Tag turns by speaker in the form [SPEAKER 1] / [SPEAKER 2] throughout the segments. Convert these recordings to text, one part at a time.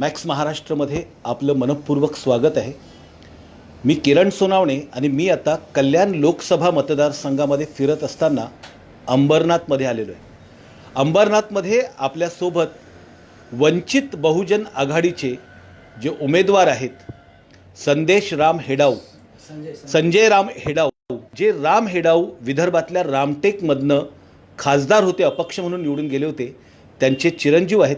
[SPEAKER 1] Max महाराष्ट्रमध्ये आपलं मनपूर्वक स्वागत आहे. मी किरण सोनावणे आणि मी आता कल्याण लोकसभा मतदारसंघामध्ये फिरत असताना अंबरनाथमध्ये आलेलो आहे. अंबरनाथमध्ये आपल्यासोबत वंचित बहुजन आघाडीचे जे उमेदवार आहेत संदेश राम हेडाऊ संजय राम हेडाऊ जे राम हेडाऊ विदर्भातल्या रामटेकमधनं खासदार होते अपक्ष म्हणून निवडून गेले होते त्यांचे चिरंजीव आहेत.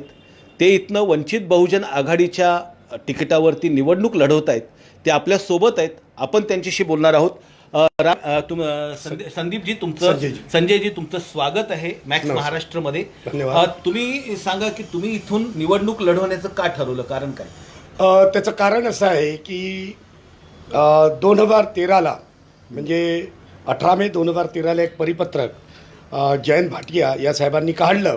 [SPEAKER 1] ते इथनं वंचित बहुजन आघाडीच्या तिकिटावरती निवडणूक लढवत आहेत. ते आपल्यासोबत आहेत. आपण त्यांच्याशी बोलणार आहोत. तुम संदीपजी तुमचं
[SPEAKER 2] संजयजी.
[SPEAKER 1] तुमचं स्वागत आहे मॅक्स. महाराष्ट्रमध्ये. तुम्ही सांगा की तुम्ही इथून निवडणूक लढवण्याचं का ठरवलं? कारण काय?
[SPEAKER 2] त्याचं कारण असं आहे की दोन हजार तेराला म्हणजे अठरा मे दोन हजार तेराला एक परिपत्रक जयंत भाटिया या साहेबांनी काढलं.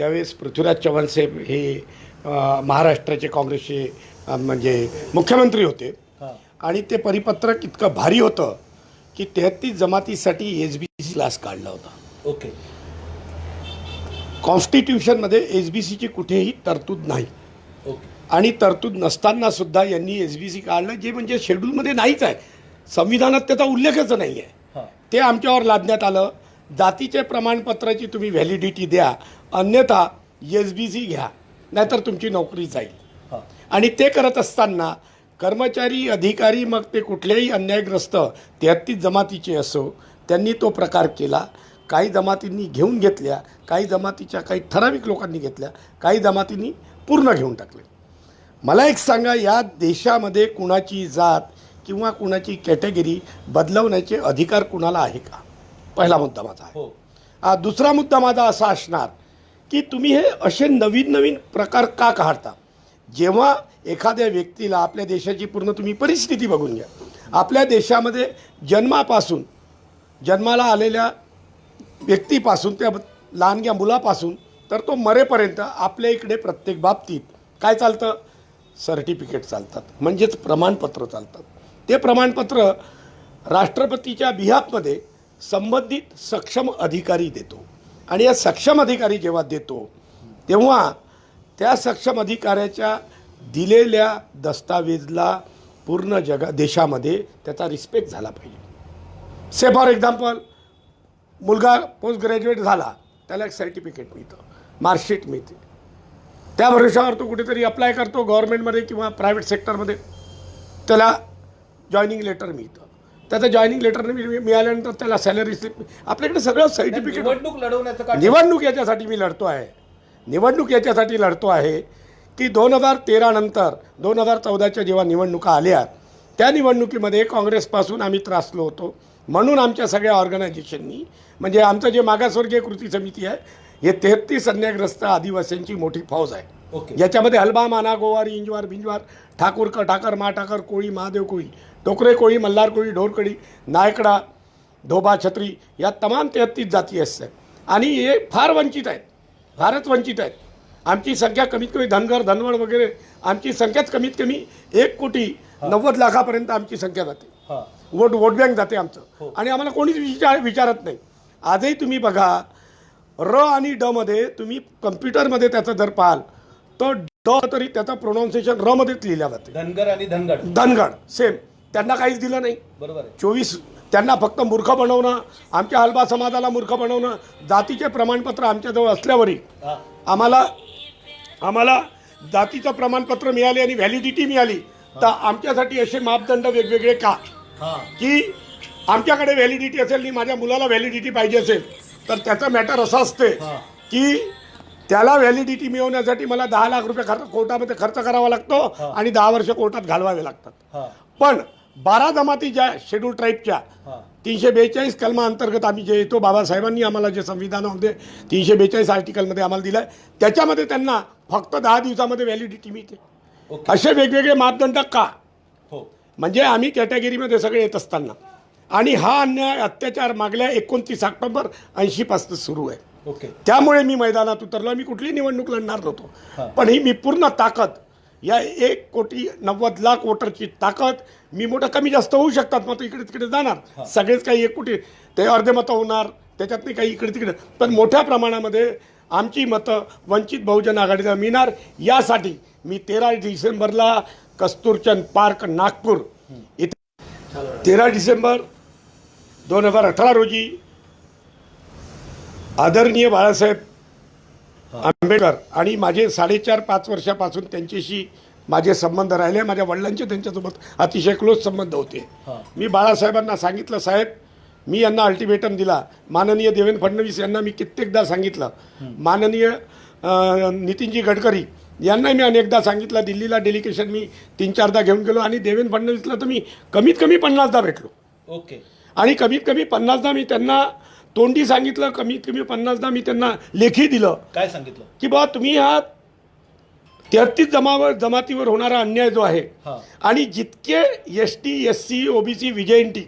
[SPEAKER 2] त्यावेळेस पृथ्वीराज चव्हाण साहेब हे महाराष्ट्राचे काँग्रेसचे म्हणजे मुख्यमंत्री होते. आणि ते परिपत्रक इतकं भारी होतं की तेहतीस जमातीसाठी एस बी सी क्लास काढला होता.
[SPEAKER 1] ओके.
[SPEAKER 2] कॉन्स्टिट्यूशनमध्ये एस बी सीची कुठेही तरतूद नाही.
[SPEAKER 1] ओके.
[SPEAKER 2] आणि तरतूद नसताना सुद्धा यांनी एस बी सी काढलं जे म्हणजे शेड्यूलमध्ये नाहीच आहे. संविधानात त्याचा उल्लेखच नाही आहे ते आमच्यावर लादण्यात आलं. जातीचे प्रमाणपत्राची तुम्ही व्हॅलिडिटी द्या. अन्यथा एस बी सी घ्या नाहीतर तुमची नोकरी जाईल. आणि ते करत असताना कर्मचारी अधिकारी मग ते कुठल्याही अन्यायग्रस्त तेहत्तीस जमातीचे असो त्यांनी तो प्रकार केला. काही जमातींनी घेऊन घेतल्या काही जमातीच्या काही ठराविक लोकांनी घेतल्या काही जमातींनी पूर्ण घेऊन टाकले. मला एक सांगा या देशामध्ये कुणाची जात किंवा कुणाची कॅटेगरी बदलवण्याचे अधिकार कुणाला आहे का? पहिला मुद्दा माझा आहे.
[SPEAKER 1] हो.
[SPEAKER 2] दुसरा मुद्दा माझा असा असणार की तुम्ही हे असे नवीन नवीन प्रकार का काढता? जेव्हा एखाद्या व्यक्तीला आपल्या देशाची पूर्ण तुम्ही परिस्थिती बघून घ्या. आपल्या देशामध्ये जन्मापासून जन्माला आलेल्या व्यक्तीपासून त्या लहानग्या मुलापासून तर तो मरेपर्यंत आपल्या इकडे प्रत्येक बाबतीत काय चालतं? सर्टिफिकेट चालतात. म्हणजेच प्रमाणपत्र चालतात. ते प्रमाणपत्र राष्ट्रपतीच्या बिहाफमध्ये संबंधित सक्षम अधिकारी देतो. आणि या सक्षम अधिकारी जेव्हा देतो तेव्हा त्या सक्षम अधिकाऱ्याच्या दिलेल्या दस्तावेजला पूर्ण जगा देशामध्ये त्याचा रिस्पेक्ट झाला पाहिजे. से फॉर एक्झाम्पल मुलगा पोस्ट ग्रॅज्युएट झाला त्याला एक सर्टिफिकेट मिळतं मार्कशीट मिळते. त्या भरोशावर तो कुठेतरी अप्लाय करतो गव्हर्नमेंटमध्ये किंवा प्रायव्हेट सेक्टरमध्ये त्याला जॉईनिंग लेटर मिळतं. त्याचं जॉईनिंग लेटर मिळाल्यानंतर त्याला सॅलरी स्लिप आपल्याकडे सगळं सर्टिफिकेट
[SPEAKER 1] निवडणूक लढवण्याचं का
[SPEAKER 2] निवडणूक याच्यासाठी मी लढतो आहे. निवडणूक याच्यासाठी लढतो आहे की दोन हजार तेरा नंतर दोन हजार चौदाच्या जेव्हा निवडणुका आल्या त्या निवडणुकीमध्ये काँग्रेसपासून आम्ही त्रासलो होतो. म्हणून आमच्या सगळ्या ऑर्गनायझेशननी म्हणजे आमचं जे मागासवर्गीय कृती समिती आहे हे तेहत्तीस अन्यायग्रस्त आदिवासींची मोठी फौज आहे. याच्यामध्ये हलबा माना गोवारी इंजवार बिंजवार ठाकूर क ठाकर मा ठाकर कोळी महादेव कोळी टोकरे कोळी मल्हार कोळी ढोरकडी नायकडा धोबा छत्री या तमाम तेहत्तीस जाती असतात आणि हे फार वंचित आहेत. फारच वंचित आहेत. आमची संख्या कमीत कमी धनगर धनवड वगैरे आमची संख्याच कमीत कमी एक कोटी नव्वद लाखापर्यंत आमची संख्या जाते.
[SPEAKER 1] हां.
[SPEAKER 2] वोट वोट बँक जाते
[SPEAKER 1] हो.
[SPEAKER 2] आमचं आणि आम्हाला कोणीच विचार विचारत नाही. आजही तुम्ही बघा र आणि ड मध्ये तुम्ही कम्प्युटरमध्ये त्याचं जर पाहाल तर ड तरी त्याचं प्रोनाऊन्सिएशन र मध्येच लिहिल्या जाते.
[SPEAKER 1] धनगर आणि धनगड.
[SPEAKER 2] धनगड सेम त्यांना काहीच दिलं नाही.
[SPEAKER 1] बरोबर आहे.
[SPEAKER 2] चोवीस त्यांना फक्त मूर्ख बनवणं आमच्या हलबा समाजाला मूर्ख बनवणं जातीचे प्रमाणपत्र आमच्याजवळ असल्यावरही
[SPEAKER 1] हां.
[SPEAKER 2] आम्हाला आम्हाला जातीचं प्रमाणपत्र मिळाले आणि व्हॅलिडिटी मिळाली तर आमच्यासाठी असे मापदंड वेगवेगळे का?
[SPEAKER 1] हां.
[SPEAKER 2] की आमच्याकडे व्हॅलिडिटी असेल आणि माझ्या मुलाला व्हॅलिडिटी पाहिजे असेल तर त्याचं मॅटर असं असते
[SPEAKER 1] हां.
[SPEAKER 2] की त्याला व्हॅलिडिटी मिळवण्यासाठी मला दहा लाख रुपये खर्च कोर्टामध्ये खर्च करावा लागतो आणि दहा वर्ष कोर्टात घालवावे लागतात. पण बारा जमाती ज्या शेड्यूल ट्राईबच्या तीनशे बेचाळीस कलमा अंतर्गत आम्ही जे येतो बाबासाहेबांनी आम्हाला जे संविधानामध्ये तीनशे बेचाळीस आर्टिकलमध्ये आम्हाला दिलं आहे त्याच्यामध्ये त्यांना फक्त दहा दिवसामध्ये व्हॅलिडिटी मिळते. असे वेगवेगळे मापदंड का?
[SPEAKER 1] हो.
[SPEAKER 2] म्हणजे आम्ही कॅटेगरीमध्ये सगळे येत असताना. आणि हा अन्याय अत्याचार मागल्या एकोणतीस ऑक्टोबर ऐंशीपासून सुरू आहे.
[SPEAKER 1] ओके.
[SPEAKER 2] त्यामुळे मी मैदानात उतरलो. मी कुठली निवडणूक लढणार. नव्हतो. पण ही मी पूर्ण ताकद या एक कोटी नव्वद लाख वोटरची ताकद मी मोठं कमी जास्त होऊ शकतात मग इकडे तिकडे जाणार. सगळेच काही एक कोटी ते अर्धे मतं होणार त्याच्यातनी काही इकडे तिकडे. पण मोठ्या प्रमाणामध्ये आमची मतं वंचित बहुजन आघाडीला मिळणार. यासाठी मी तेरा डिसेंबरला कस्तुरचंद पार्क नागपूर इथे तेरा डिसेंबर दोन हजार अठरा रोजी आदरणीय बाळासाहेब आंबेडकर आणि माझे साडेचार पाच वर्षापासून त्यांच्याशी माझे संबंध राहिले. माझ्या वडिलांचे त्यांच्यासोबत अतिशय क्लोज संबंध होते. मी बाळासाहेबांना सांगितलं साहेब मी यांना अल्टिमेटम दिला. माननीय देवेंद्र फडणवीस यांना मी कित्येकदा सांगितलं. माननीय नितीनजी गडकरी यांना मी अनेकदा सांगितलं. दिल्लीला डेलिगेशन मी तीन चारदा घेऊन गेलो आणि देवेंद्र फडणवीसला तर मी कमीत कमी पन्नासदा भेटलो.
[SPEAKER 1] ओके.
[SPEAKER 2] आणि कमीत कमी पन्नासदा मी त्यांना तोंडी सांगितलं कमीत कमी पन्नासदा मी त्यांना लेखी दिलं.
[SPEAKER 1] काय सांगितलं?
[SPEAKER 2] की बाबा तुम्ही हा तेहतीस जमावर जमातीवर होणारा अन्याय जो आहे
[SPEAKER 1] हा.
[SPEAKER 2] आणि जितके S T S C OBC विजय N T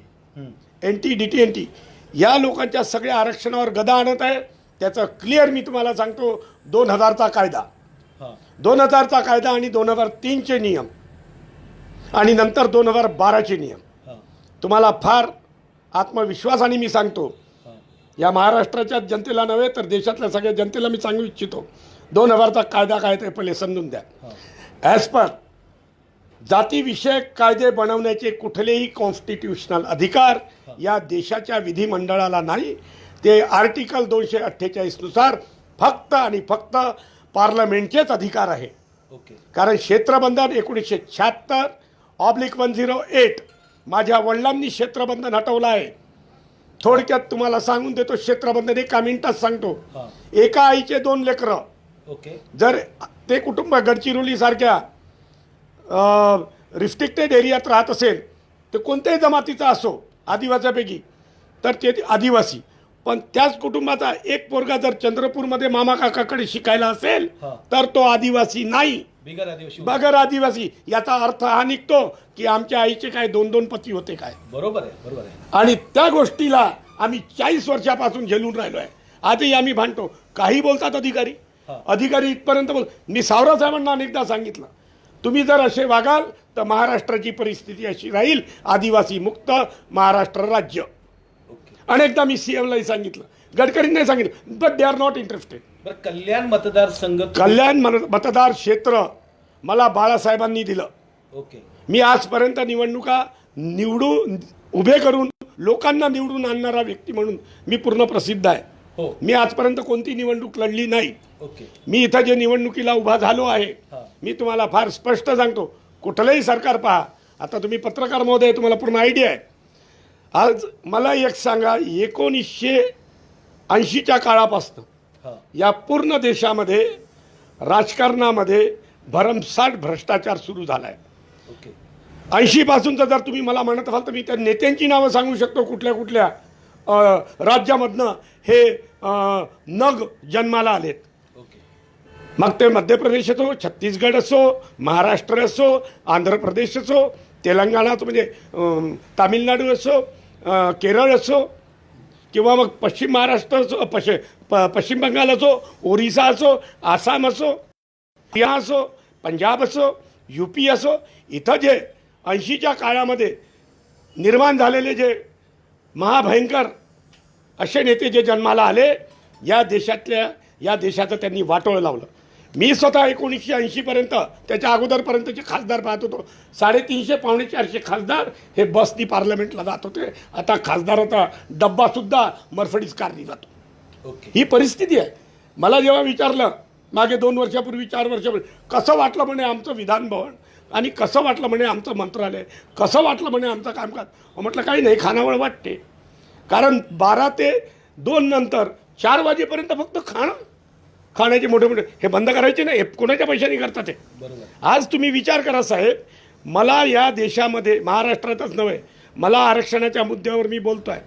[SPEAKER 2] N T D T N T या लोकांच्या सगळ्या आरक्षणावर गदा आणत आहे. त्याचं क्लिअर मी तुम्हाला सांगतो दोन हजारचा कायदा.
[SPEAKER 1] हा.
[SPEAKER 2] दोन हजारचा कायदा आणि दोन हजार तीनचे नियम. आणि नंतर दोन हजार बाराचे नियम.
[SPEAKER 1] हा.
[SPEAKER 2] तुम्हाला फार आत्मविश्वासाने मी सांगतो या महाराष्ट्राच्या जनतेला नव्हे तर देशातल्या सगळ्या जनतेला मी सांगू इच्छितो. दोन हजारचा कायदा काय ते पहिले समजून द्या. ॲज पर जातीविषयक कायदे बनवण्याचे कुठलेही कॉन्स्टिट्यूशनल अधिकार या देशाच्या विधिमंडळाला नाही. ते आर्टिकल दोनशे अठ्ठेचाळीसनुसार फक्त आणि फक्त पार्लमेंटचेच अधिकार आहे.
[SPEAKER 1] ओके
[SPEAKER 2] कारण क्षेत्रबंधन एकोणीसशे शहात्तर ऑब्लिक वन झिरो एट माझ्या वडिलांनी क्षेत्रबंधन हटवलं आहे. थोडक्यात तुम्हाला सांगून देतो क्षेत्रबंधन एका मिनिटात सांगतो. एका आईचे दोन लेकरं.
[SPEAKER 1] ओके.
[SPEAKER 2] जर ते कुटुंब गडचिरोलीसारख्या रिस्ट्रिक्टेड एरियात राहत असेल तर कोणत्याही जमातीचा असो आदिवासापैकी तर ते आदिवासी. पण त्याच कुटुंबाचा एक पोरगा जर चंद्रपूरमध्ये मामा काकाकडे शिकायला असेल. तर तो आदिवासी नाही.
[SPEAKER 1] बिगर आदिवासी
[SPEAKER 2] बगर आदिवासी याचा अर्थ हा निघतो की आमच्या आईचे काय दोन दोन पती होते काय?
[SPEAKER 1] बरोबर आहे बरोबर आहे.
[SPEAKER 2] आणि त्या गोष्टीला आम्ही चाळीस वर्षापासून झेलून राहिलो आहे आजही आम्ही भांडतो. काही बोलतात अधिकारी. अधिकारी इथपर्यंत बोल मी सावरा साहेबांना अनेकदा सांगितलं. तुम्ही जर असे वागाल तर महाराष्ट्राची परिस्थिती अशी राहील आदिवासी मुक्त महाराष्ट्र राज्य. अनेकदा मी सी एमलाही सांगितलं. गडकरींनाही सांगितलं but they are not interested
[SPEAKER 1] बरं कल्याण मतदारसंघ
[SPEAKER 2] कल्याण मन- मतदार क्षेत्र मला बाळासाहेबांनी दिलं.
[SPEAKER 1] ओके.
[SPEAKER 2] मी आजपर्यंत निवडणुका निवडून उभे करून लोकांना निवडून आणणारा व्यक्ती म्हणून मी पूर्ण प्रसिद्ध आहे.
[SPEAKER 1] हो.
[SPEAKER 2] मी आजपर्यंत कोणती निवडणूक लढली नाही.
[SPEAKER 1] ओके.
[SPEAKER 2] मी इथं जे निवडणुकीला उभा झालो आहे
[SPEAKER 1] हा.
[SPEAKER 2] मी तुम्हाला फार स्पष्ट सांगतो. कुठलंही सरकार पहा. आता तुम्ही पत्रकार महोदय तुम्हाला पूर्ण आयडिया आहे. आज मला एक सांगा एकोणीसशे ऐंशीच्या काळापासून या पूर्ण देशामध्ये राजकारणामध्ये भरमसाठ भ्रष्टाचार सुरू झाला आहे
[SPEAKER 1] ओके.
[SPEAKER 2] ऐंशी पासूनचं जर तुम्ही मला म्हणत असाल तर मी त्या नेत्यांची नावं सांगू शकतो कुठल्या कुठल्या राज्यामधनं हे नग जन्माला आलेत.
[SPEAKER 1] ओके.
[SPEAKER 2] मग ते मध्य प्रदेश असो छत्तीसगड असो महाराष्ट्र असो आंध्र प्रदेश असो तेलंगणात म्हणजे तामिळनाडू असो केरळ असो किंवा मग पश्चिम महाराष्ट्र असो पश प पश्चिम बंगाल असो ओरिसा असो आसाम असो हरियाणा असो पंजाब असो यू पी असो इथं जे ऐंशीच्या काळामध्ये निर्माण झालेले जे महाभयंकर असे नेते जे जन्माला आले या देशातल्या या देशाचं त्यांनी वाटोळं लावलं. मी स्वतः एकोणीसशे ऐंशीपर्यंत त्याच्या अगोदरपर्यंतचे खासदार पाहत होतो. साडेतीनशे पावणे चारशे खासदार हे बसनी पार्लमेंटला जात होते. आता खासदाराचा डब्बासुद्धा मर्फडीज कारनी जातो.
[SPEAKER 1] ओके.
[SPEAKER 2] ही परिस्थिती आहे. मला जेव्हा विचारलं मागे दोन वर्षापूर्वी चार वर्षापूर्वी कसं वाटलं म्हणे आमचं विधान भवन? आणि कसं वाटलं म्हणे आमचं मंत्रालय? कसं वाटलं म्हणे आमचं कामकाज? म्हटलं काही नाही खानावळ वाटते. कारण बारा ते दोन नंतर चार वाजेपर्यंत फक्त खाणं खाण्याचे मोठे मोठे हे बंद करायचे नाही हे कोणाच्या पैशाने करतात हे?
[SPEAKER 1] बरोबर.
[SPEAKER 2] आज तुम्ही विचार करा साहेब मला या देशामध्ये महाराष्ट्रातच नव्हे मला आरक्षणाच्या मुद्द्यावर मी बोलतोय.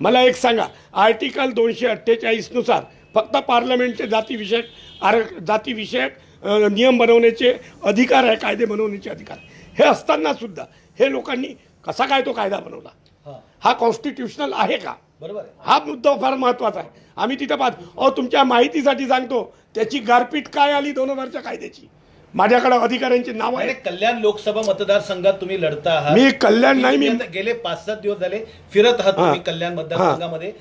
[SPEAKER 2] मला एक सांगा आर्टिकल दोनशे अठ्ठेचाळीसनुसार फक्त पार्लमेंटचे जातीविषयक आर जातीविषयक नियम बनवण्याचे अधिकार आहे कायदे बनवण्याचे अधिकार हे असताना सुद्धा हे लोकांनी कसा काय तो कायदा बनवला?
[SPEAKER 1] हा.
[SPEAKER 2] कॉन्स्टिट्युशनल आहे का?
[SPEAKER 1] बरोबर
[SPEAKER 2] हा मुद्दा फार महत्त्वाचा आहे. आम्ही तिथं पाहत. अहो तुमच्या माहितीसाठी सांगतो त्याची गारपीट काय आली दोन हजारच्या कायद्याची? माझ्याकडे अधिकाऱ्यांची नाव आहे
[SPEAKER 1] कल्याण लोकसभा मतदारसंघात तुम्ही लढता आहात.
[SPEAKER 2] मी कल्याण नाही मी
[SPEAKER 1] गेले- पाच सात दिवस झाले फिरत आहात
[SPEAKER 2] हा.
[SPEAKER 1] तुम्ही कल्याण मतदारसंघामध्ये.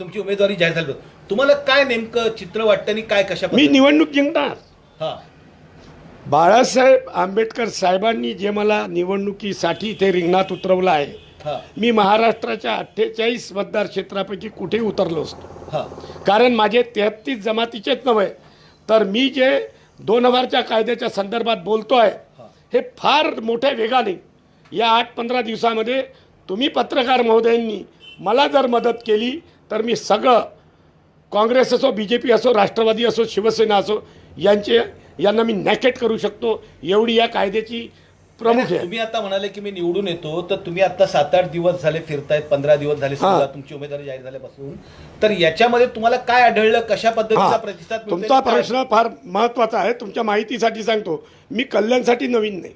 [SPEAKER 1] तुमची उमेदवारी जाहीर झाली. तुम्हाला काय नेमकं चित्र वाटतं आणि काय कशा
[SPEAKER 2] मी? निवडणूक जिंकणार.
[SPEAKER 1] हा.
[SPEAKER 2] बाळासाहेब आंबेडकर साहेबांनी जे मला निवडणुकीसाठी इथे रिंगणात उतरवलं आहे मी महाराष्ट्राच्या अठ्ठेचाळीस मतदार क्षेत्रापैकी कुठे उतरलो असतो. कारण माझे तेहत्तीस जमातीचेच नव्हे तर मी जे दोन हजारच्या कायद्याच्या संदर्भात बोलतो आहे हे. फार मोठ्या वेगाने या आठ पंधरा दिवसामध्ये तुम्ही पत्रकार महोदयांनी मला जर मदत केली तर मी सगळं काँग्रेस असो बी जे पी असो राष्ट्रवादी असो शिवसेना असो यांचे यांना मी नॅकेट करू शकतो. एवढी या कायद्याची प्रमुख आहे.
[SPEAKER 1] तुम्ही आता म्हणाले की मी निवडून येतो तर तुम्ही आता सात आठ दिवस झाले फिरतायत पंधरा दिवस झाले. समजा तुमची उमेदवारी जाहीर झाल्यापासून तर याच्यामध्ये तुम्हाला काय आढळलं कशा पद्धतीचा प्रतिसाद?
[SPEAKER 2] तुमचा प्रश्न फार महत्त्वाचा आहे. तुमच्या माहितीसाठी सांगतो मी कल्याणसाठी नवीन नाही.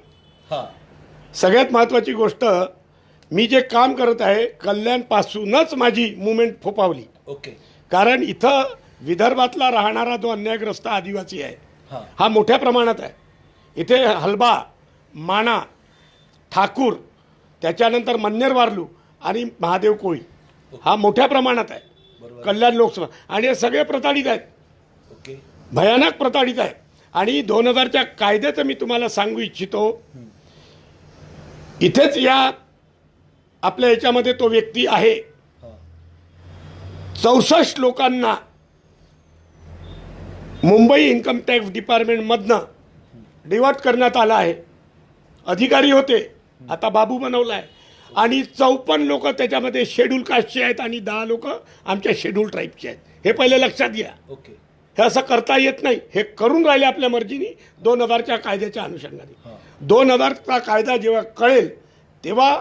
[SPEAKER 1] हा.
[SPEAKER 2] सगळ्यात महत्त्वाची गोष्ट मी जे काम करत आहे कल्याणपासूनच माझी मुवमेंट फोपावली
[SPEAKER 1] ओके.
[SPEAKER 2] कारण इथं विदर्भातला राहणारा जो अन्यायग्रस्त आदिवासी आहे
[SPEAKER 1] हा
[SPEAKER 2] मोठ्या प्रमाणात आहे. इथे हलबा माना ठाकूर त्याच्यानंतर मन्नेर वारलू आणि महादेव कोळी. हा मोठ्या प्रमाणात आहे. कल्याण लोकसभा. आणि हे सगळे प्रताडित आहेत. भयानक प्रताडित आहे. आणि दोन हजारच्या कायद्याचं मी तुम्हाला सांगू इच्छितो. इथेच या आपल्या याच्यामध्ये तो व्यक्ती आहे. चौसष्ट लोकांना मुंबई इन्कम टॅक्स डिपार्टमेंटमधनं डिवर्ट करण्यात आलं आहे. अधिकारी होते. आता बाबू बनवला आहे आणि चौपन्न लोक त्याच्यामध्ये शेड्यूल कास्टचे आहेत आणि दहा लोक आमच्या शेड्यूल ट्राईबचे आहेत. हे पहिले लक्षात घ्या.
[SPEAKER 1] ओके.
[SPEAKER 2] हे असं करता येत नाही. हे करून राहिले आपल्या मर्जीने. दोन हजारच्या कायद्याच्या अनुषंगाने. दोन हजारचा कायदा जेव्हा कळेल तेव्हा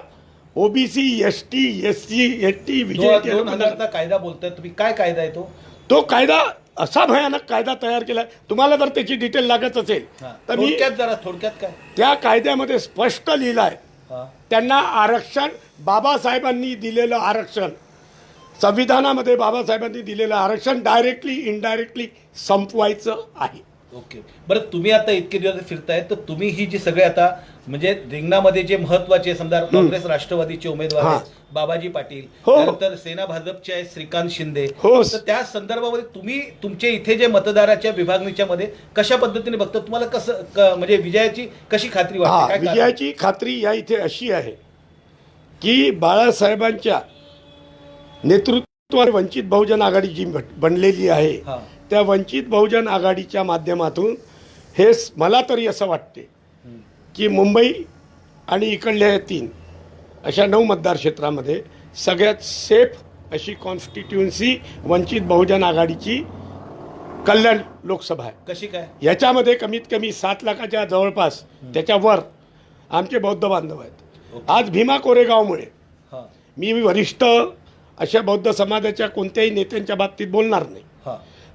[SPEAKER 2] OBC S T S C S T विजय
[SPEAKER 1] कायदा बोलताय. तुम्ही काय कायदा आहे तो?
[SPEAKER 2] तो कायदा असा भयानक कायदा तयार केला तुम्हाला जर त्याची डिटेल लागत असेल. तर मी
[SPEAKER 1] थोडक्यात जरा थोडक्यात काय?
[SPEAKER 2] त्या कायद्यामध्ये स्पष्ट लिहिलं आहे त्यांना आरक्षण बाबासाहेबांनी दिलेलं आरक्षण संविधानामध्ये बाबासाहेबांनी दिलेलं आरक्षण डायरेक्टली इनडायरेक्टली संपवायचं आहे.
[SPEAKER 1] ओके बरं तुम्ही आता इतके दिवस फिरताय तर तुम्ही ही जी सगळे आता म्हणजे रिंगणामध्ये जे महत्त्वाचे समजा काँग्रेस राष्ट्रवादीचे उमेदवार. आहेत बाबाजी पाटील
[SPEAKER 2] हो.
[SPEAKER 1] त्यानंतर सेना भाजपचे आहेत श्रीकांत शिंदे
[SPEAKER 2] हो.
[SPEAKER 1] तर त्या संदर्भामध्ये तुम्ही तुमचे इथे जे मतदाराच्या विभागणीच्या मध्ये कशा पद्धतीने बघता तुम्हाला कसं म्हणजे विजयाची कशी खात्री वाटते काय कारण?
[SPEAKER 2] विजयाची खात्री या इथे अशी आहे की बाळासाहेबांच्या नेतृत्वाने वंचित बहुजन आघाडी जी बन- बनलेली आहे
[SPEAKER 1] हा
[SPEAKER 2] त्या वंचित बहुजन आघाडीच्या माध्यमातून हे मला तरी असं वाटते. की मुंबई आणि इकडल्या या तीन अशा नऊ मतदार क्षेत्रामध्ये सगळ्यात सेफ अशी कॉन्स्टिट्युन्सी वंचित बहुजन आघाडीची कल्याण लोकसभा आहे.
[SPEAKER 1] कशी काय?
[SPEAKER 2] याच्यामध्ये कमीत कमी सात लाखाच्या जवळपास त्याच्यावर आमचे बौद्ध बांधव आहेत. आज भीमा कोरेगावमुळे मी वरिष्ठ अशा बौद्ध समाजाच्या कोणत्याही नेत्यांच्या बाबतीत बोलणार नाही.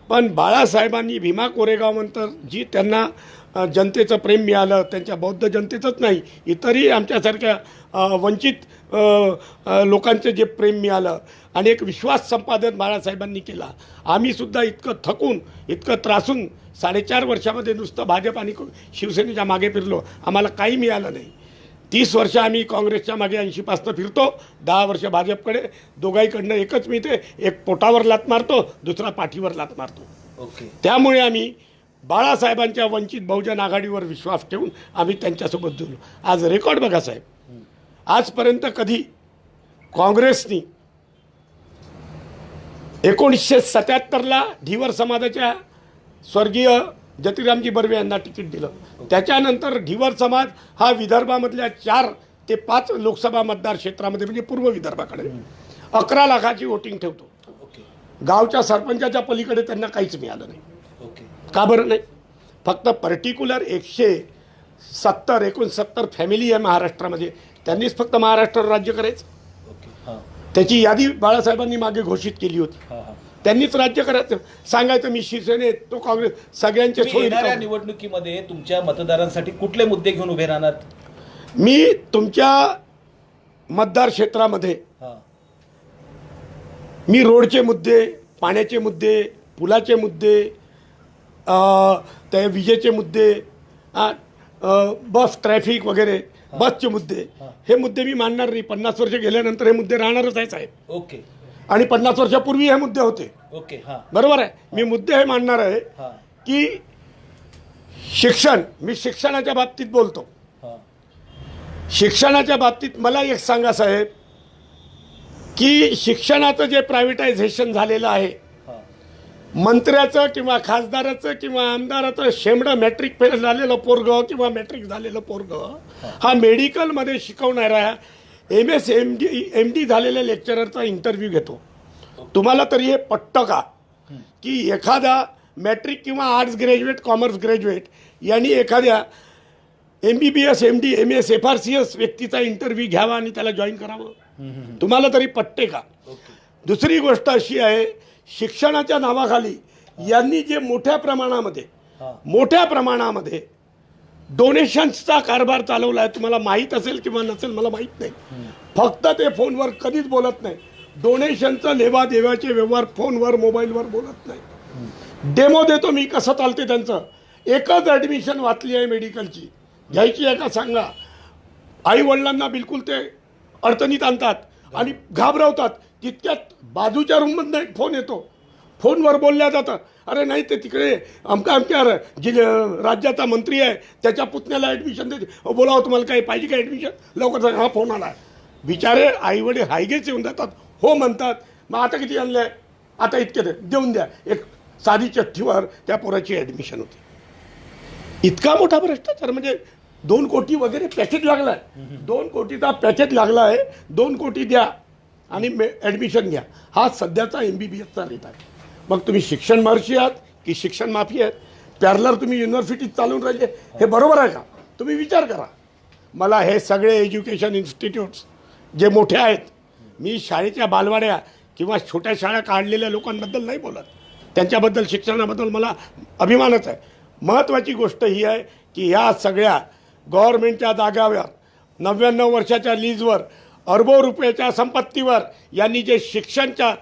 [SPEAKER 2] पण बाळासाहेबांनी भीमा कोरेगावनंतर जी त्यांना जनतेचं प्रेम मिळालं त्यांच्या बौद्ध जनतेचंच नाही इतरही आमच्यासारख्या वंचित लोकांचं जे प्रेम मिळालं आणि एक विश्वास संपादन बाळासाहेबांनी केला. आम्हीसुद्धा इतकं थकून इतकं त्रासून साडेचार वर्षामध्ये नुसतं भाजप आणि शिवसेनेच्या मागे फिरलो. आम्हाला काही मिळालं नाही. तीस वर्ष आम्ही काँग्रेसच्या मागे ऐंशीपासनं फिरतो. दहा वर्ष भाजपकडे. दोघांकडनं एकच मिळते एक पोटावर लात मारतो दुसरा पाठीवर लात मारतो.
[SPEAKER 1] ओके.
[SPEAKER 2] त्यामुळे आम्ही बाळासाहेबांच्या वंचित बहुजन आघाडीवर विश्वास ठेवून आम्ही त्यांच्यासोबत जुळलो. आज रेकॉर्ड बघा साहेब. आजपर्यंत कधी काँग्रेसनी एकोणीसशे सत्याहत्तरला ढिवर समाजाच्या स्वर्गीय जतिरामजी बर्वे यांना तिकीट दिलं. त्याच्यानंतर ढिवर समाज हा विदर्भामधल्या चार ते पाच लोकसभा मतदार क्षेत्रामध्ये म्हणजे पूर्व विदर्भाकडे. अकरा लाखाची वोटिंग ठेवतो. गावच्या सरपंचाच्या पलीकडे त्यांना काहीच मिळालं नाही.
[SPEAKER 1] ओके.
[SPEAKER 2] का बरं नाही? फक्त पर्टिक्युलर एकशे सत्तर एकोणसत्तर फॅमिली आहे महाराष्ट्रामध्ये. त्यांनीच फक्त महाराष्ट्रावर राज्य करायचं. त्याची यादी बाळासाहेबांनी मागे घोषित केली होती. त्यांनीच राज्य करायचं. सांगायचं मी शिवसेनेत तो काँग्रेस सगळ्यांचे
[SPEAKER 1] तुम्ही
[SPEAKER 2] सोयी
[SPEAKER 1] येणाऱ्या. निवडणुकीमध्ये तुमच्या मतदारांसाठी कुठले मुद्दे घेऊन उभे राहणार?
[SPEAKER 2] मी तुमच्या मतदार क्षेत्रामध्ये
[SPEAKER 1] हा.
[SPEAKER 2] मी रोडचे मुद्दे पाण्याचे मुद्दे पुलाचे मुद्दे अ, त्या विजेचे मुद्दे अ, बस ट्रॅफिक वगैरे बसचे मुद्दे हे. मुद्दे मी मांडणार नाही. पन्नास वर्ष गेल्यानंतर हे मुद्दे राहणारच आहे साहेब.
[SPEAKER 1] ओके.
[SPEAKER 2] आणि पन्नास वर्षापूर्वी हे मुद्दे होते.
[SPEAKER 1] ओके हां.
[SPEAKER 2] बरोबर आहे? मी मुद्दे हे मांडणार आहे
[SPEAKER 1] हां.
[SPEAKER 2] की शिक्षण मी शिक्षणाच्या बाबतीत बोलतो.
[SPEAKER 1] हां.
[SPEAKER 2] शिक्षणाच्या बाबतीत मला एक सांगा साहेब की शिक्षणाचं जे प्रायव्हेटायझेशन झालेलं आहे
[SPEAKER 1] हां.
[SPEAKER 2] मंत्र्याचं किंवा खासदाराचं किंवा आमदाराचं शेमडं मॅट्रिक फेल झालेलं पोरग किंवा मॅट्रिक झालेलं पोरग हा. मेडिकलमध्ये शिकवणाऱ्या M S M D M D झालेल्या लेक्चररचा इंटरव्ह्यू घेतो. तुम्हाला तरी हे पटतं का? की एखादा मॅट्रिक किंवा आर्ट्स ग्रॅज्युएट कॉमर्स ग्रॅज्युएट यांनी एखाद्या M B B S M D M S F R C S व्यक्तीचा इंटरव्ह्यू घ्यावा आणि त्याला जॉईन करावं? तुम्हाला तरी पटते का? दुसरी गोष्ट अशी आहे शिक्षणाच्या नावाखाली यांनी जे मोठ्या प्रमाणामध्ये मोठ्या प्रमाणामध्ये डोनेशन्सचा कारभार चालवला आहे तुम्हाला माहीत असेल किंवा नसेल मला माहीत नाही. फक्त ते फोनवर कधीच बोलत नाही. डोनेशनचं लेवादेवाचे व्यवहार फोनवर मोबाईलवर बोलत नाही. डेमो देतो मी कसं चालते त्यांचं. एकच ॲडमिशन वाचली आहे मेडिकलची घ्यायची आहे का सांगा. आई वडिलांना बिलकुल ते अडचणीत आणतात आणि घाबरवतात. तितक्यात बाजूच्या रूममधनं एक फोन येतो. फोनवर बोलल्या जातं. अरे नाही ते तिकडे अमका अमक्या जिल्हे राज्याचा मंत्री आहे त्याच्या पुतण्याला ॲडमिशन देते बोलावं तुम्हाला काही पाहिजे का ॲडमिशन लवकर सांगा. हा फोन आला बिचारे आईवडील हायगेच येऊन जातात. हो म्हणतात. मग आता किती आणलं आहे आता इतके दे देऊन द्या. एक साधी चठ्ठीवर त्या पोराची ॲडमिशन होती. इतका मोठा भ्रष्टाचार म्हणजे दोन कोटी वगैरे पॅकेज आहे दोन कोटीचा पॅकेज लागला आहे दोन कोटी द्या आणि ॲडमिशन घ्या. हा सध्याचा एम बी बी एसचा रेट आहे. मग तुम्ही शिक्षण महर्षी आहात की शिक्षण माफी आहेत? पॅरलर तुम्ही युनिव्हर्सिटीत चालून राहिले. हे बरोबर आहे का? तुम्ही विचार करा. मला हे सगळे एज्युकेशन इन्स्टिट्यूट्स जे मोठे आहेत मी शाळेच्या बालवाड्या किंवा छोट्या शाळा काढलेल्या लोकांबद्दल नाही बोलत. त्यांच्याबद्दल शिक्षणाबद्दल मला अभिमानच आहे. महत्त्वाची गोष्ट ही आहे की ह्या सगळ्या गव्हर्मेंटच्या जागावर नव्याण्णव वर्षाच्या लीजवर अरबो रुपयाच्या संपत्तीवर यांनी जे शिक्षणच्या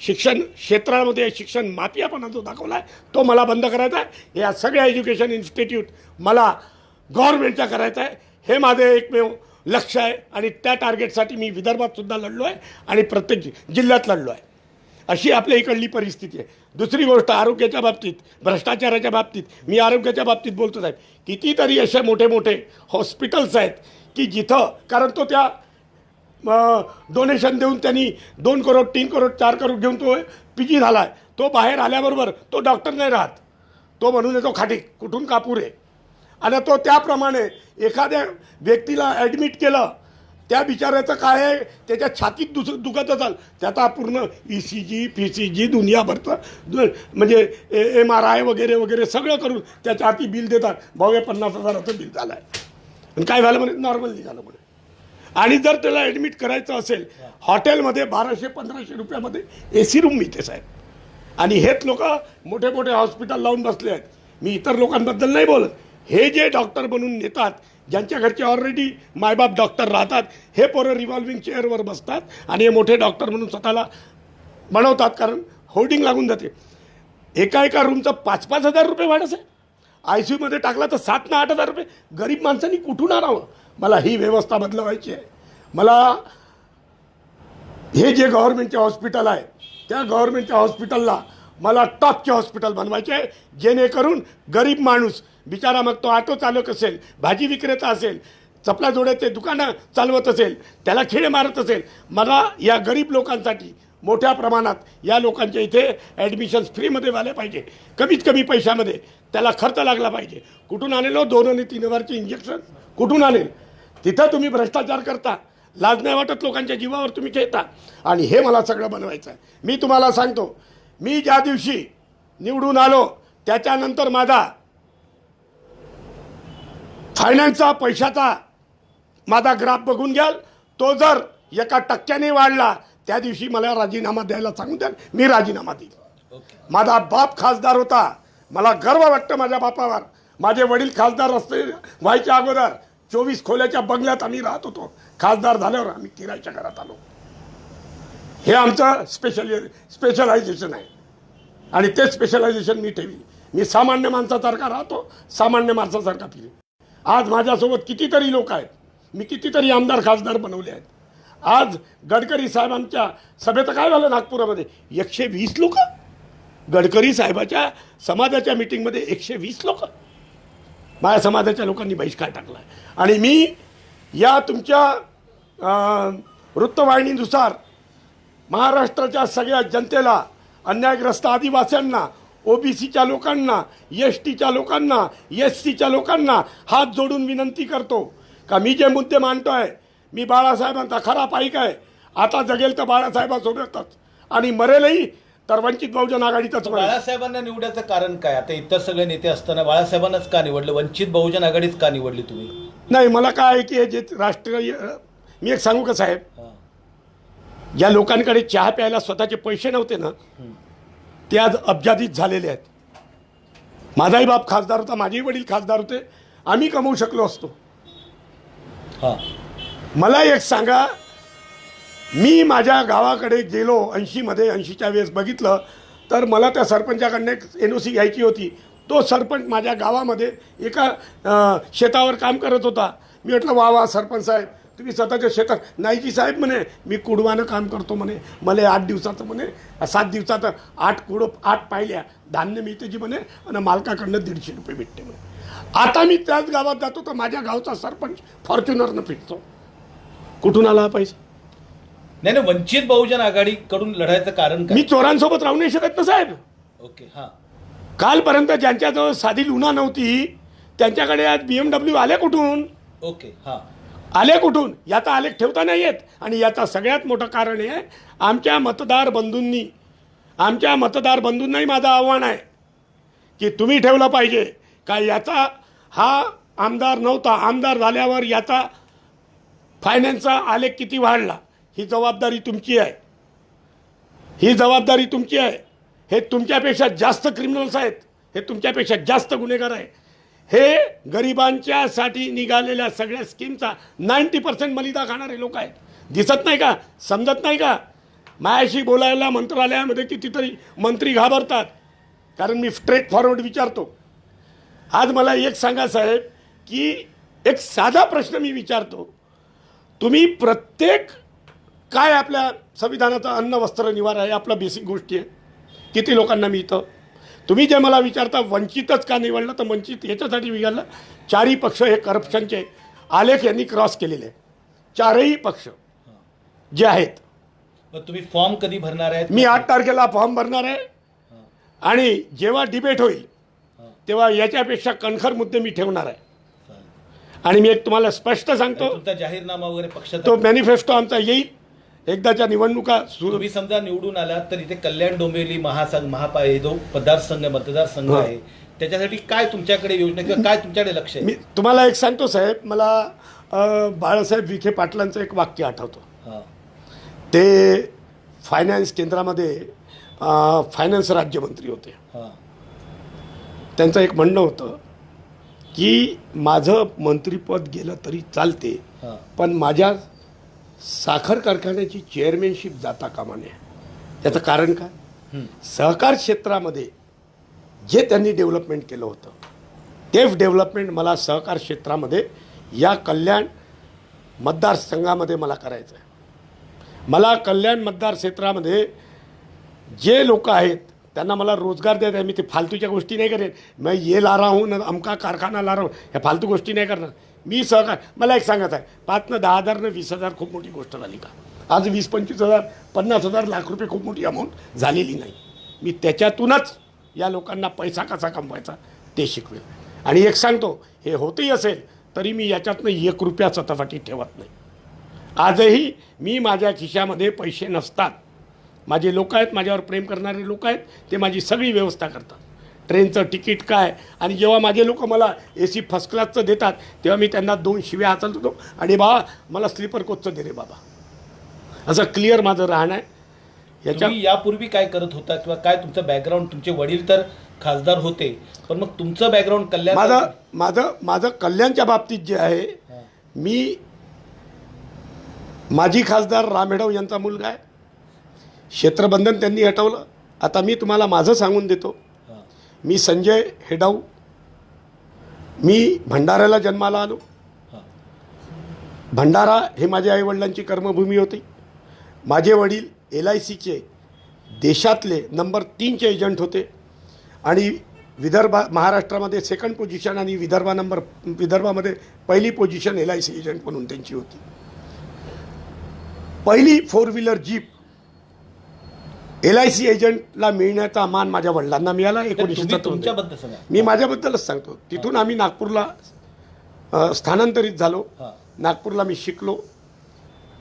[SPEAKER 2] शिक्षण क्षेत्रामध्ये शिक्षण माफियापणा जो दाखवला आहे तो मला बंद करायचा आहे. या सगळ्या एज्युकेशन इन्स्टिट्यूट मला गव्हर्नमेंटचा करायचं आहे हे माझे एकमेव लक्ष आहे आणि त्या टार्गेटसाठी मी विदर्भातसुद्धा लढलो आहे आणि प्रत्येक जिल्ह्यात लढलो आहे अशी आपल्या इकडली परिस्थिती आहे. दुसरी गोष्ट आरोग्याच्या बाबतीत भ्रष्टाचाराच्या बाबतीत मी आरोग्याच्या बाबतीत बोलतो साहेब कितीतरी असे मोठे मोठे हॉस्पिटल्स आहेत की जिथं कारण तो त्या डोनेशन देऊन त्यांनी दोन करोड तीन करोड चार करोड घेऊन तो पी जी झाला आहे तो बाहेर आल्याबरोबर तो डॉक्टर नाही राहत. तो म्हणून येतो खाटी. कुठून कापूर आहे? आणि तो त्याप्रमाणे एखाद्या व्यक्तीला ॲडमिट केलं त्या बिचाऱ्याचं काय आहे? त्याच्या छातीत दुस दुखत असाल. त्याचा पूर्ण E C G P C G दुनियाभरचं म्हणजे एम आर आय वगैरे वगैरे सगळं करून त्याच्या हाती बिल देतात. भाऊ हे पन्नास हजाराचं बिल झालं आहे आणि काय झालं म्हणे? नॉर्मल झालं म्हणे. आणि जर त्याला ॲडमिट करायचं असेल हॉटेलमध्ये बाराशे पंधराशे रुपयामध्ये ए सी रूम मिळते साहेब. आणि हेच लोक मोठे मोठे हॉस्पिटल लावून बसले आहेत. मी इतर लोकांबद्दल नाही बोलत. हे जे डॉक्टर बनून नेतात ज्यांच्या घरचे ऑलरेडी मायबाप डॉक्टर राहतात हे पोरं रिव्हॉल्विंग चेअरवर बसतात आणि हे मोठे डॉक्टर म्हणून स्वतःला बनवतात कारण होर्डिंग लागून जाते. एका एका रूमचं पाच पाच हजार रुपये भाडंच आहे आय सी यूमध्ये टाकला तर सात ना आठ हजार रुपये. गरीब माणसांनी कुठून आणावं? मला ही व्यवस्था बदलवायची आहे. मला हे जे गव्हर्नमेंटचे हॉस्पिटल आहे त्या गव्हर्नमेंटच्या हॉस्पिटलला मला टॉपचे हॉस्पिटल बनवायचे आहे. जेणेकरून गरीब माणूस बिचारा मग तो ऑटो चालक असेल भाजी विक्रेता असेल चपला जोड्याचे दुकानं चालवत असेल त्याला खेळ मारत असेल मला या गरीब लोकांसाठी मोठ्या प्रमाणात या लोकांच्या इथे ॲडमिशन्स फ्रीमध्ये व्हायला पाहिजे. कमीत कमी पैशामध्ये त्याला खर्च लागला पाहिजे. कुठून आलेलो दोन आणि तीन हजारचे इंजेक्शन कुठून आणेल? तिथं तुम्ही भ्रष्टाचार करता. लाज नाही वाटत लोकांच्या जीवावर तुम्ही खेळता. आणि हे मला सगळं बनवायचं आहे. मी तुम्हाला सांगतो मी ज्या दिवशी निवडून आलो त्याच्यानंतर माझा फायनान्सचा पैशाचा माझा ग्राफ बघून घ्याल. तो जर एका टक्क्याने वाढला त्या दिवशी मला राजीनामा द्यायला सांगून द्याल. मी राजीनामा देईल. माझा बाप खासदार होता. मला गर्व वाटतं माझ्या बापावर. माझे वडील खासदार असते व्हायच्या अगोदर. चोवीस खोल्याच्या बंगल्यात आम्ही राहत होतो. खासदार झाल्यावर आम्ही किरायच्या घरात आलो. हे आमचं स्पेशल स्पेशलायझेशन आहे. आणि ते स्पेशलायझेशन मी ठेवी मी सामान्य माणसासारखा राहतो सामान्य माणसासारखा फिरे आज माझ्यासोबत कितीतरी लोक आहेत. मी कितीतरी आमदार खासदार बनवले आहेत. आज गडकरी साहेबांच्या सभेत काय झालं नागपुरामध्ये? एकशे वीस लोक? गडकरी साहेबाच्या समाजाच्या मिटिंगमध्ये एकशे वीस लोक? माझ्या समाजाच्या लोकांनी बहिष्कार टाकला. आहे आणि मी या तुमच्या वृत्तवाहिनीनुसार महाराष्ट्राच्या सगळ्या जनतेला अन्यायग्रस्त आदिवासींना ओबीसीच्या लोकांना एस टीच्या लोकांना एस सीच्या लोकांना हात जोडून विनंती करतो. का मी जे मुद्दे मांडतो आहे मी बाळासाहेबांचा खरा पाईक आहे. आता जगेल तर बाळासाहेबांसोबतच. आणि मरेलही तर वंचित बहुजन आघाडीतच मरेल
[SPEAKER 1] बाळासाहेबांना निवडायचं कारण काय? आता इतर सगळे नेते असताना बाळासाहेबांनाच का निवडलं? वंचित बहुजन आघाडीच का निवडली तुम्ही?
[SPEAKER 2] नाही मला काय आहे की हे जे राष्ट्रीय मी एक सांगू का साहेब. ज्या लोकांकडे चहा प्यायला स्वतःचे पैसे नव्हते ना ते आज अब्जाधीत झालेले आहेत. माझाही बाप खासदार होता माझेही वडील खासदार होते. आम्ही कमवू शकलो असतो.
[SPEAKER 1] हा.
[SPEAKER 2] मला एक सांगा मी माझ्या गावाकडे गेलो ऐंशीमध्ये ऐंशीच्या वेळेस बघितलं तर मला त्या सरपंचाकडनं एक एन ओ सी घ्यायची होती. तो सरपंच माझ्या गावामध्ये एका शेतावर काम करत होता. मी म्हटलं वा वा सरपंच साहेब तुम्ही स्वतःच्या शेतात नाईकी साहेब म्हणे मी कुडवानं काम करतो म्हणे. मला आठ दिवसाचं म्हणे सात दिवसाचं आठ कुडं आठ पाहिल्या धान्य मिळते जी म्हणे आणि मालकाकडनं दीडशे रुपये भेटते म्हणे. आता मी त्याच गावात जातो तर माझ्या गावचा सरपंच फॉर्च्युनरनं फिटतो कुठून आला पैसा?
[SPEAKER 1] नाही नाही वंचित बहुजन आघाडीकडून लढायचं कारण
[SPEAKER 2] मी चोरांसोबत राहू नाही शकत ना साहेब.
[SPEAKER 1] ओके हा.
[SPEAKER 2] कालपर्यंत ज्यांच्याजवळ साधी लुना नव्हती त्यांच्याकडे आज बी एम डब्ल्यू आले कुठून?
[SPEAKER 1] ओके हा.
[SPEAKER 2] आले कुठून? याचा आलेख ठेवता नाही येत. आणि याचा सगळ्यात मोठं कारण आहे आमच्या मतदार बंधूंनी आमच्या मतदार बंधूंनाही माझं आव्हान आहे की तुम्ही ठेवलं पाहिजे. का याचा हा आमदार नव्हता आमदार झाल्यावर याचा फायनान्सचा आलेख किती वाढला? ही जबाबदारी तुमची आहे. ही जबाबदारी तुमची आहे. हे तुमच्यापेक्षा जास्त क्रिमिनल्स आहेत. हे तुमच्यापेक्षा जास्त गुन्हेगार आहे. हे गरिबांच्यासाठी निघालेल्या सगळ्या स्कीमचा नाईन्टी पर्सेंट मलिदा खाणारे लोक आहेत. दिसत नाही का? समजत नाही का? मायाशी बोलायला मंत्रालयामध्ये कितीतरी मंत्री घाबरतात. कारण मी स्ट्रेट फॉरवर्ड विचारतो. आज मला एक सांगा साहेब की एक साधा प्रश्न मी विचारतो. तुम्ही प्रत्येक काय आपल्या संविधानाचं अन्न वस्त्र निवार आहे आपला बेसिक गोष्टी आहे. किती लोकांना मिळतं? तुम्ही जे मला विचारता वंचितच का निवडलं तर वंचित याच्यासाठी विचारलं चारही पक्ष हे करप्शनचे आलेख यांनी क्रॉस केलेले आहे चारही पक्ष जे आहेत.
[SPEAKER 1] तुम्ही फॉर्म कधी भरणार आहेत?
[SPEAKER 2] मी आठ तारखेला फॉर्म भरणार आहे. आणि जेव्हा डिबेट होईल तेव्हा याच्यापेक्षा कणखर मुद्दे मी ठेवणार आहे. आणि मी एक तुम्हाला स्पष्ट सांगतो
[SPEAKER 1] जाहीरनामा वगैरे पक्षाचा
[SPEAKER 2] तो मॅनिफेस्टो आमचा येईल. एकदाच्या निवडणुका सुरू
[SPEAKER 1] तुम्ही समजा निवडून आलात तर इथे कल्याण डोंबिवली महासंघ महापा हे जो मतदारसंघ मतदारसंघ. आहे त्याच्यासाठी काय तुमच्याकडे योजना किंवा काय तुमच्याकडे लक्ष आहे?
[SPEAKER 2] मी तुम्हाला एक सांगतो साहेब मला अ, बाळासाहेब विखे पाटलांचं एक वाक्य आठवतं.
[SPEAKER 1] हा.
[SPEAKER 2] ते फायनान्स केंद्रामध्ये अ, फायनान्स राज्यमंत्री होते.
[SPEAKER 1] हा.
[SPEAKER 2] त्यांचं एक म्हणणं होतं की माझं मंत्रिपद गेलं तरी चालते
[SPEAKER 1] हा.
[SPEAKER 2] पण माझ्या साखर कारखान्याची चेअरमॅनशिप जाता कामा नये. त्याचं कारण काय. सहकार क्षेत्रामध्ये जे त्यांनी डेव्हलपमेंट केलं होतं तेच डेव्हलपमेंट मला सहकार क्षेत्रामध्ये या कल्याण मतदारसंघामध्ये मला करायचं आहे मला कल्याण मतदार क्षेत्रामध्ये जे लोक आहेत त्यांना मला रोजगार द्यायचा आहे. मी ते फालतूच्या गोष्टी नाही करेन मी ये ला रहा हूं न अमका कारखाना ला रहा हूं ह्या फालतू गोष्टी नाही करणार. मी सहकार मला एक सांगत आहे. पाचनं दहा हजार न वीस हजार खूप मोठी गोष्ट झाली का? आज वीस पंचवीस हजार पन्नास हजार लाख रुपये खूप मोठी अमाऊंट झालेली नाही. मी त्याच्यातूनच या लोकांना पैसा कसा कमवायचा ते शिकवेल. आणि एक सांगतो हे होतही असेल तरी मी याच्यातनं एक रुपया स्वतःसाठी ठेवत नाही. आजही मी माझ्या खिशामध्ये पैसे नसतात. माझे लोक आहेत माझ्यावर प्रेम करणारे लोक आहेत ते माझी सगळी व्यवस्था करतात. ट्रेनचं तिकीट काय? आणि जेव्हा माझे लोक मला ए सी फर्स्ट क्लासचं देतात तेव्हा मी त्यांना दोन शिव्या हाचलत होतो आणि बाबा मला स्लीपर कोचचं दे रे बाबा. असं क्लिअर माझं राहणं आहे. याच्या
[SPEAKER 1] यापूर्वी काय करत होता किंवा काय तुमचं बॅकग्राऊंड तुमचे वडील तर खासदार होते पण मग तुमचं बॅकग्राऊंड कल्याण
[SPEAKER 2] माझं माझं माझं कल्याणच्या बाबतीत जे आहे. मी माजी खासदार राम हेडव यांचा मुलगा आहे. क्षेत्रबंधन त्यांनी हटवलं. आता मी तुम्हाला माझं सांगून देतो. मी संजय हेडाऊ मी भंडाऱ्याला जन्माला आलो. भंडारा हे माझ्या आईवडिलांची कर्मभूमी होती. माझे वडील एल आय सीचे देशातले नंबर तीनचे एजंट होते. आणि विदर्भा महाराष्ट्रामध्ये सेकंड पोझिशन आणि विदर्भा नंबर विदर्भामध्ये पहिली position L I C agent म्हणून त्यांची होती. पहिली four wheeler jeep L I C एजंटला मिळण्याचा मान माझ्या वडिलांना मिळाला एकोणीसशे सत्तर
[SPEAKER 1] तुमच्याबद्दल सांगा.
[SPEAKER 2] मी माझ्याबद्दलच सांगतो. तिथून आम्ही नागपूरला अ, स्थानांतरित झालो.
[SPEAKER 1] हां.
[SPEAKER 2] नागपूरला मी शिकलो.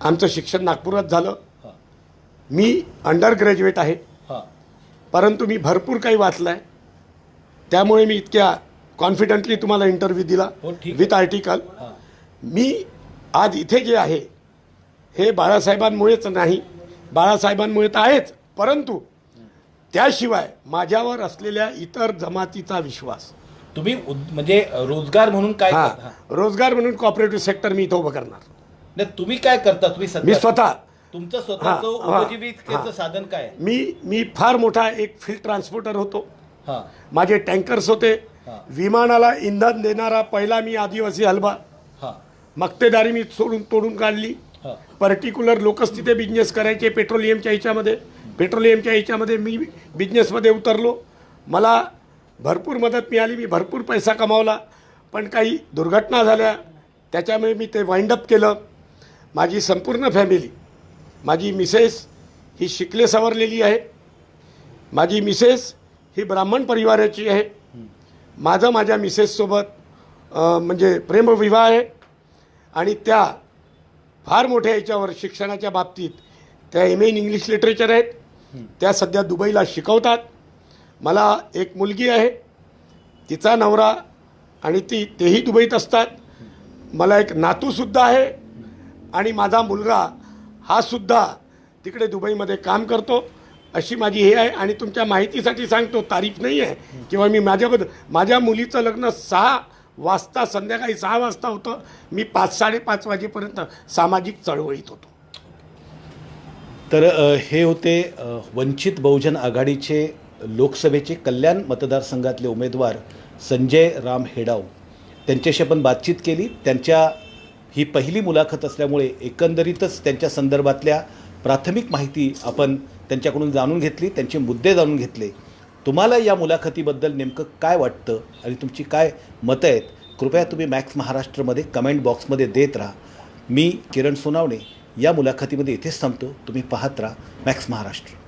[SPEAKER 2] आमचं शिक्षण नागपुरात झालं.
[SPEAKER 1] हां.
[SPEAKER 2] मी अंडर ग्रॅज्युएट आहे.
[SPEAKER 1] हां.
[SPEAKER 2] परंतु मी भरपूर काही वाचलं आहे त्यामुळे मी इतक्या कॉन्फिडंटली तुम्हाला इंटरव्ह्यू दिला
[SPEAKER 1] हो, ठीक आहे.
[SPEAKER 2] With article.
[SPEAKER 1] हां.
[SPEAKER 2] मी आज इथे जे आहे हे बाळासाहेबांमुळेच नाही. बाळासाहेबांमुळे तर आहेच. परंतु त्याशिवाय माझ्यावर असलेल्या इतर जमातीचा विश्वास.
[SPEAKER 1] तुम्ही उद- म्हणजे रोजगार म्हणून काय
[SPEAKER 2] हा? रोजगार म्हणून कॉपरेटिव्ह सेक्टर मी इथं उभं करणार.
[SPEAKER 1] नाही तुम्ही काय करता? तुम्ही
[SPEAKER 2] मी
[SPEAKER 1] सध्या
[SPEAKER 2] स्वतः.
[SPEAKER 1] तुमचं
[SPEAKER 2] हा,
[SPEAKER 1] स्वतःचं
[SPEAKER 2] हा,
[SPEAKER 1] उपजीविकेचं
[SPEAKER 2] हा.
[SPEAKER 1] साधन काय आहे?
[SPEAKER 2] मी मी फार मोठा एक फील्ड ट्रान्सपोर्टर होतो.
[SPEAKER 1] हां.
[SPEAKER 2] माझे टँकर्स होते.
[SPEAKER 1] हा.
[SPEAKER 2] विमानाला इंधन देणारा पहिला मी आदिवासी हलबा.
[SPEAKER 1] हां.
[SPEAKER 2] मक्तेदारी मी सोडून तोडून काढली.
[SPEAKER 1] हां.
[SPEAKER 2] पर्टिक्युलर लोकच तिथे बिझनेस करायचे पेट्रोलियमच्या ह्याच्यामध्ये. पेट्रोलियमच्या ह्याच्यामध्ये मी बिझनेसमध्ये उतरलो. मला भरपूर मदत मिळाली. मी भरपूर पैसा कमावला. पण काही दुर्घटना झाल्या. त्याच्यामुळे मी ते वाइंडअप केलं. माझी संपूर्ण फॅमिली माझी मिसेस ही शिकले सवरलेली आहे. माझी मिसेस ही ब्राह्मण परिवाराची आहे. माझं माझ्या मिसेससोबत म्हणजे प्रेमविवाह आहे. आणि त्या फार मोठ्या याच्यावर शिक्षणाच्या बाबतीत त्या M A in English literature आहेत. त्या सध्या दुबईला शिकवतात. मला एक मुलगी आहे. तिचा नवरा आणि ती तेही दुबईत असतात. मला एक नातूसुद्धा आहे आणि माझा मुलगा हा सुद्धा तिकडे दुबईमध्ये काम करतो. अशी माझी हे आहे आणि तुमच्या माहितीसाठी सांगतो तारीख नाही आहे. किंवा मी माझ्याबद्दल माझ्या मुलीचं लग्न सहा वाजता संध्याकाळी सहा वाजता होतं. मी पाच साडेपाच वाजेपर्यंत सामाजिक चळवळीत होतो.
[SPEAKER 1] तर हे होते वंचित बहुजन आघाडीचे लोकसभेचे कल्याण मतदारसंघातले उमेदवार संजय राम हेडाव. त्यांच्याशी आपण बातचीत केली. त्यांच्या ही पहिली मुलाखत असल्यामुळे एकंदरीतच त्यांच्या संदर्भातल्या प्राथमिक माहिती आपण त्यांच्याकडून जाणून घेतली त्यांचे मुद्दे जाणून घेतले. तुम्हाला या मुलाखतीबद्दल नेमकं काय वाटतं आणि तुमची काय मतं आहेत? कृपया तुम्ही मॅक्स महाराष्ट्रमध्ये कमेंट बॉक्समध्ये देत राहा. मी किरण सोनावणे या मुलाखतीमध्ये इथेच थांबतो. तुम्ही पाहत राहा मॅक्स महाराष्ट्र.